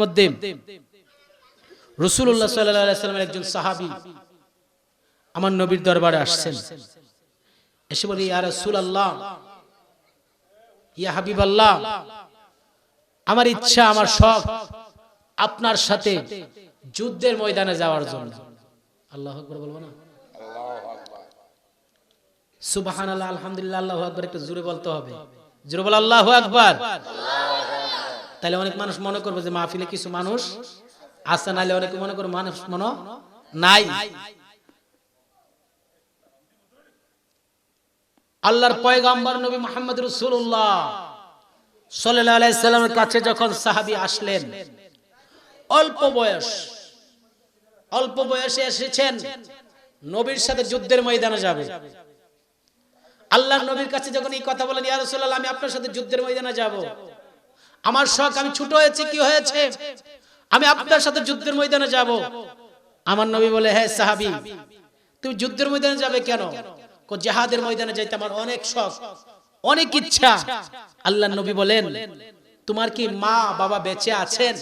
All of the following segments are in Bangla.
মধ্যে রসুল্লাহ সাল্লামের একজন সাহাবি আমার নবীর দরবারে আসছেন। এসে বলি আল্লাহ ইয়া হাবিব আল্লাহ আমার ইচ্ছা, আমার শখ আপনার সাথে যুদ্ধের ময়দানে যাওয়ার জন্য। আল্লাহ আকবর বলব না? সুবাহান আল্লাহ আলহামদুলিল্লাহ, আল্লাহ আকবর, একটু জোরে বলতে হবে। জোরে বল, আল্লাহ আকবর। তাহলে অনেক মানুষ মনে করবে যে মাহফিলে কিছু মানুষ আছে, নাহলে অনেকে মনে করবে মানুষ মনে নাই। আল্লাহর পয়গাম্বর নবী মোহাম্মদ রসুল্লাহ সাল্লামের কাছে যখন সাহাবী আসলেন, অল্প বয়স, অল্প বয়সে এসেছেন, নবীর সাথে যুদ্ধের ময়দানে যাবে। আল্লাহর নবীর কাছে যখন এই কথা বলেন ইয়া রাসূলুল্লাহ, আমি আপনার সাথে যুদ্ধের ময়দানে যাব। আমার শখ, আমি ছোট হয়েছে, কি হয়েছে? আমি আপনার সাথে যুদ্ধের ময়দানে যাব। আমার নবী বলে হ্যাঁ সাহাবি, তুমি যুদ্ধের ময়দানে যাবে কেন? জিহাদের ময়দানে যাইতে আমার অনেক শখ, অনেক ইচ্ছা। আল্লাহ নবী বলেন, তোমার কি মা, বাবা বেঁচে আছেন?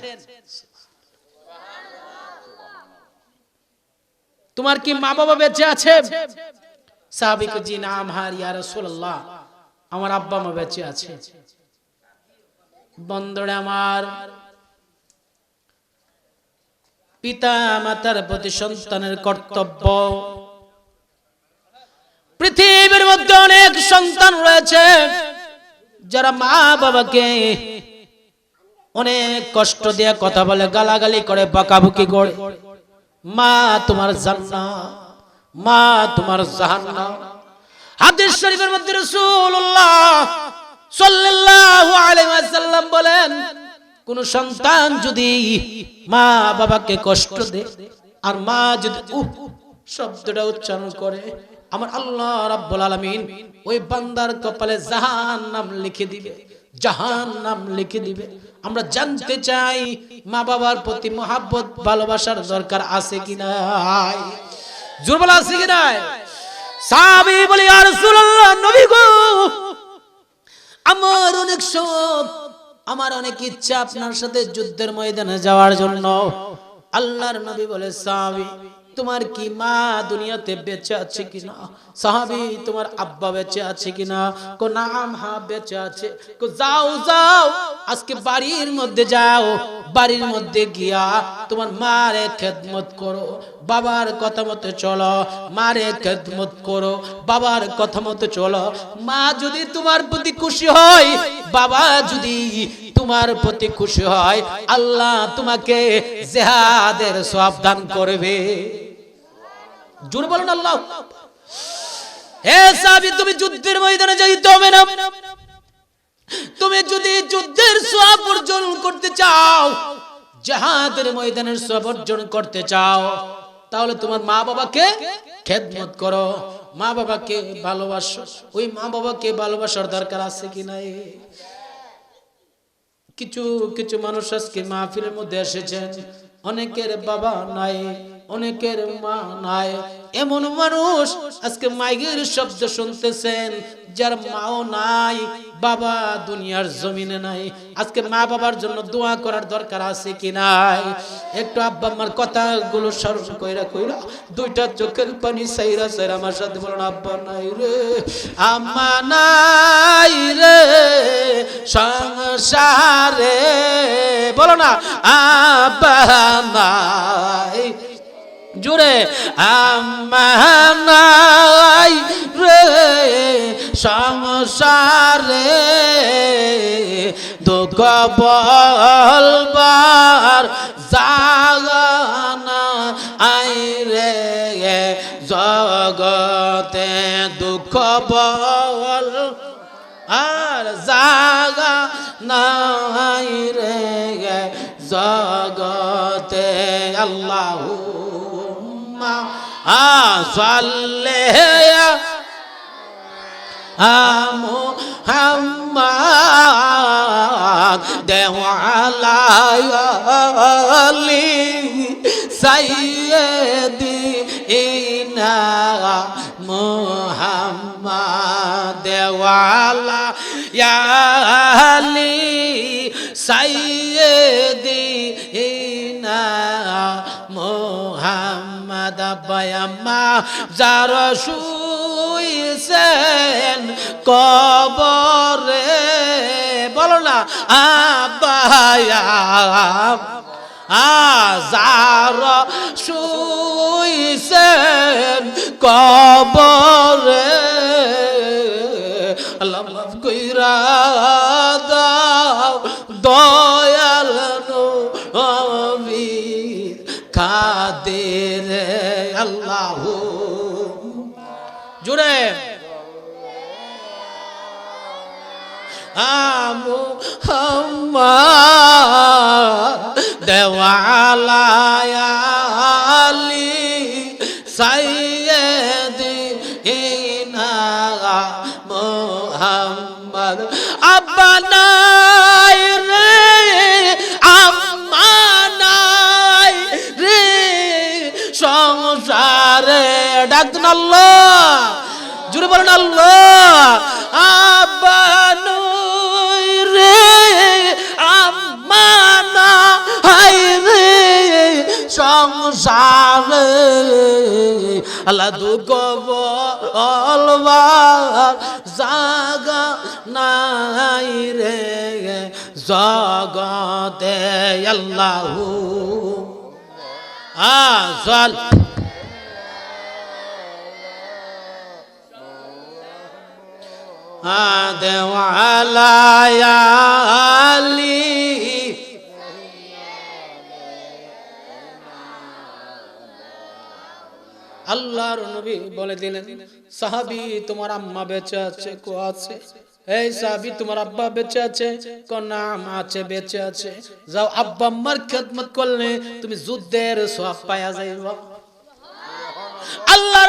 তোমার কি মা, বাবা বেঁচে আছে সাহাবিকে জি, নাম হার ইয়া আমার আব্বা মা বেঁচে আছে। বন্দরে আমার। পিতা মাতার প্রতি সন্তানের কর্তব্য। পৃথিবীর মধ্যে অনেক সন্তান রয়েছে, যারা মা বাবাকে অনেক কষ্ট দিয়ে কথা বলে, গালাগালি করে, বকাবকি করে। মা তোমার জান্নাত, মা তোমার জাহান্নাম। হাদিস শরীফের মধ্যে রাসূলুল্লাহ সাল্লাল্লাহু বলেন, কোন সন্তান যদি মা বাবাকে কষ্ট দেয় আর মা যদি শব্দটা উচ্চারণ করে, আমার আল্লাহ রাব্বুল আলামিন ওই বান্দার কপালে জাহান্নাম লিখে দিবে, জাহান্নাম লিখে দিবে। আমরা জানতে চাই মা বাবার প্রতি মহাব্বত, ভালোবাসার দরকার আছে কি নাই? জোর বলা আছে কি নাই? সাহাবী বলি আর রাসূলুল্লাহ, নবী গো আমার অনেক সব আমার অনেক ইচ্ছা আপনার সাথে যুদ্ধের ময়দানে যাওয়ার জন্য। আল্লাহর নবী বলে, সাহাবী তোমার কি মা দুনিয়াতে বেঁচে আছে কিনা? সাহাবী তোমার আব্বা বেঁচে আছে কিনা? কো নাম হা বেঁচে আছে। কো যাও যাও, আজকে বাড়ির মধ্যে যাও। বাড়ির মধ্যে গিয়া তোমার মারে খেদমত করো। বাবার কথা মতো চলো, মারে খেদমত করো। বাবার কথা মতো চলো। মা যদি তোমার প্রতি খুশি হয়, বাবা যদি তোমার প্রতি খুশি হয়, আল্লাহ তোমাকে জেহাদের সব দান করবে। জোর বলুন আল্লাহ। হে সাহাবী, তুমি যুদ্ধের ময়দানে যাইতে হবে না। তুমি যদি যুদ্ধের সব অর্জন করতে চাও, জাহাদের ময়দানের সব অর্জন করতে চাও, তাহলে তোমার মা বাবাকে খেদমত করো। মা বাবাকে ভালোবাসো। ওই মা বাবাকে ভালোবাসার দরকার আছে কি নাই? কিছু কিছু মানুষ আজকে মাহফিলের মধ্যে এসেছেন। অনেকের বাবা নাই, অনেকের মা নাই। এমন মানুষ আজকে মাইগের শব্দ শুনতেছেন, যার মাও নাই বাবা দুনিয়ার জমিনে নাই। আজকে মা বাবার জন্য দোয়া করার দরকার আছে কি নাই? একটু আব্বা আমার কথাগুলো স্মরণ কইরা কইরা দুইটা চোখের পানি সাইরা সাইরা আমার সাথে বলুন, আব্বা নাই রে, আম্মা নাই রে, সংসারে। বলো না, আব্বা নাই জুড়ে আমানাই রে, সংসারে দুঃখ বলবার জাগানা আই রে। জগতে দুঃখ বল আর জাগা নাই রে। জগতে আল্লাহ সাল্লে আমো হাম্মাদ দেওয়ালি সাইয়্যিদি ইনা মোহাম্মদ দেওয়ালা ইয়ালি সাইয়্যিদি আব্বায়াম্মা যার শুইছেন কবরে। বলো না আব্বায়া আজার শুইছেন কবরে। মাফ কইরা দাও, দয়াল নবী, কাদের আল্লাহ জুড়ে। আমু হাম্মা দেওয়ালায়ালি সাইয়েদি ইনা মোহাম্মদ আব্বা সংসারে ডাকতেন আল্লাহ জুড়ে বলেন আল্লাহ, আব্বা নই রে, আম্মা নাই রে, সংসারে রে জগতে আল্লাহ আজল দেওয়ালায়ালি আল্লাহর নবী বলে দিলেন, সাহাবি তোমার আম্মা বেঁচে আছে, কো আছে? এই সাহাবি তোমার আব্বা বেঁচে আছে নাম আছে, বেঁচে আছে। যাও, আব্বা আম্মার খেদমত করলে তুমি যুদ্ধের সব পায়া যাইবা। আল্লাহর